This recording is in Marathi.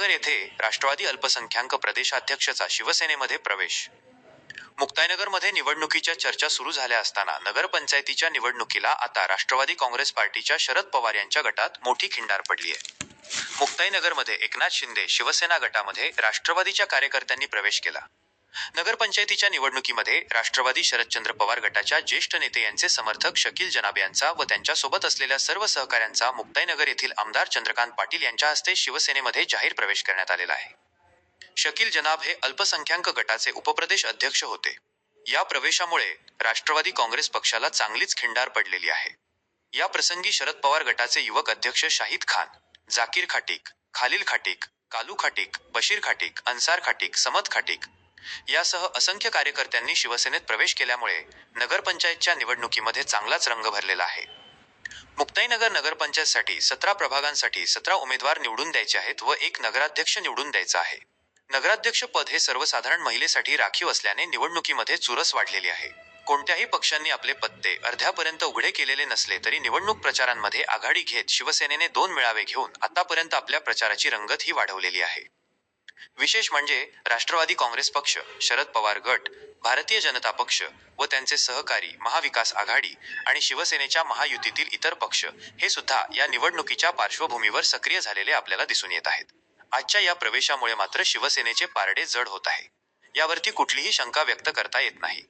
येथे राष्ट्रवादी अल्पसंख्याक प्रदेशाध्यक्षाचा शिवसेनेमध्ये प्रवेश. मुक्ताईनगरमध्ये निवडणुकीच्या चर्चा सुरू झाल्या असताना नगरपंचायतीच्या निवडणुकीला आता राष्ट्रवादी काँग्रेस पार्टीच्या शरद पवार यांच्या गटात मोठी खिंडार पडली आहे. मुक्ताईनगरमध्ये एकनाथ शिंदे शिवसेना गटामध्ये राष्ट्रवादीच्या कार्यकर्त्यांनी प्रवेश केला. नगरपंचायतीच्या निवडणुकीमध्ये राष्ट्रवादी शरदचंद्र पवार गटाच्या ज्येष्ठ नेते यांचे समर्थक शकील जनाब यांचा व त्यांच्यासोबत असलेल्या सर्व सहकाऱ्यांचा मुक्ताईनगर येथील आमदार चंद्रकांत पाटील यांच्या हस्ते शिवसेनेमध्ये जाहीर प्रवेश करण्यात आलेला आहे. शकील जनाब हे अल्पसंख्याक गटाचे उपप्रदेश अध्यक्ष होते. या प्रवेशामुळे राष्ट्रवादी काँग्रेस पक्षाला चांगलीच खिंडार पडलेली आहे. या प्रसंगी शरद पवार गटाचे युवक अध्यक्ष शाहिद खान जाकीर खाटीक खालील खाटीक कालू खाटीक बशीर खाटीक अन्सार खाटीक समद खाटीक यासह असंख्य कार्यकर्त्यांनी शिवसेनेत प्रवेश केल्यामुळे नगरपंचायतच्या निवडणुकीमध्ये चांगलाच रंग भरलेला आहे. मुक्ताईनगर नगरपंचायतसाठी सतरा प्रभागांसाठी सतरा उमेदवार निवडून द्यायचे आहेत व एक नगराध्यक्ष निवडून द्यायचा आहे. नगराध्यक्ष पद हे सर्वसाधारण महिलेसाठी राखीव असल्याने निवडणुकीमध्ये चुरस वाढलेली आहे. कोणत्याही पक्षांनी आपले पत्ते अर्ध्यापर्यंत उघडे केलेले नसले तरी निवडणूक प्रचारांमध्ये आघाडी घेत शिवसेनेने दोन मेळावे घेऊन आतापर्यंत आपल्या प्रचाराची रंगत ही वाढवलेली आहे. विशेष म्हणजे राष्ट्रवादी काँग्रेस पक्ष शरद पवार गट भारतीय जनता पक्ष व त्यांचे सहकारी महाविकास आघाडी आणि शिवसेनेच्या महायुतीतील इतर पक्ष हे सुद्धा या निवडणुकीच्या पार्श्वभूमीवर सक्रिय झालेले आपल्याला दिसून येत आहेत. आजच्या या प्रवेशामुळे मात्र शिवसेनेचे पारडे जड होत आहे. यावरती कुठलीही शंका व्यक्त करता येत नाही.